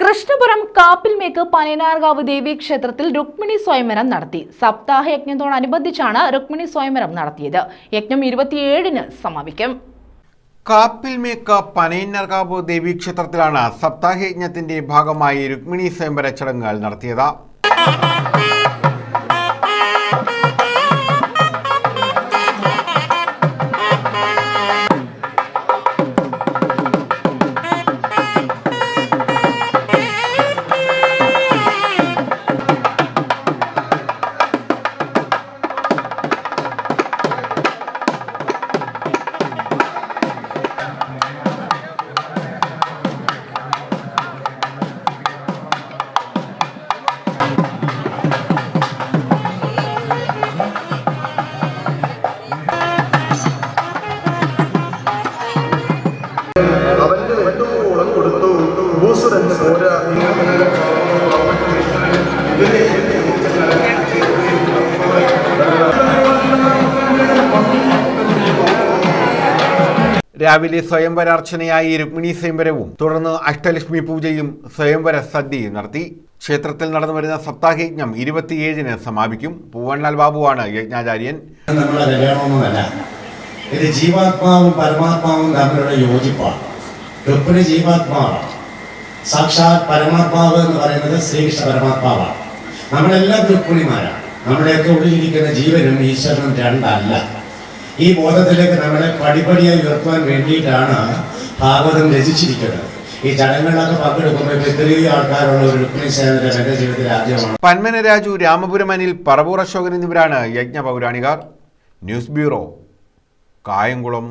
കൃഷ്ണപുരം കാപ്പിൽമേക്ക് പനയനാർകാവ് ദേവീ ക്ഷേത്രത്തിൽ രുക്മിണി സ്വയംവരം നടത്തി. സപ്താഹ യജ്ഞത്തോടനുബന്ധിച്ചാണ് രുക്മിണി സ്വയംവരം നടത്തിയത്. യജ്ഞം ഇരുപത്തിയേഴിന് സമാപിക്കും. കാപ്പിൽമേക്ക ക്ഷേത്രത്തിലാണ് സപ്താഹ യജ്ഞത്തിന്റെ ഭാഗമായി രുക്മിണി സ്വയംവര ചടങ്ങുകൾ നടത്തിയത്. രാവിലെ സ്വയംവരാർച്ചനയായി രുക്മിണി സ്വയംവരവും തുടർന്ന് അഷ്ടലക്ഷ്മി പൂജയും സ്വയംവര സദ്യയും നടത്തി. ക്ഷേത്രത്തിൽ നടന്നു വരുന്ന സപ്താഹയജ്ഞം ഇരുപത്തിയേഴിന് സമാപിക്കും. പൂവൺലാൽ ബാബുവാണ് യജ്ഞാചാര്യൻ. ഇത് ജീവാത്മാവും പരമാത്മാവും തമ്മിലുള്ള യോജിപ്പാണ്. രുക്മിണി ജീവാത്മാവാണ്. സാക്ഷാത് പരമാത്മാവ് എന്ന് പറയുന്നത് ശ്രീകൃഷ്ണ പരമാത്മാവാണ്. നമ്മളെല്ലാം രുക്മിണിമാരാണ്. നമ്മുടെയൊക്കെ ഉള്ളിലിരിക്കുന്ന ജീവനും ഈശ്വരനും രണ്ടല്ല. ഈ ബോധത്തിലേക്ക് നമ്മളെ പടിപടിയായി ഉയർത്താൻ വേണ്ടിയിട്ടാണ് ഭാഗവതം രചിച്ചിരിക്കുന്നത്. ഈ ചടങ്ങുകളൊക്കെ പങ്കെടുക്കുമ്പോൾ ഇത്രയും ആൾക്കാരുള്ള ഒരു രുക്മിണി സേവനം എന്റെ ജീവിതത്തിൽ പന്മന രാജു രാമപുരം അനിൽ പറവൂർ അശോകൻ എന്നിവരാണ് യജ്ഞ പൗരാണികർ ന്യൂസ് ബ്യൂറോ കായംകുളം.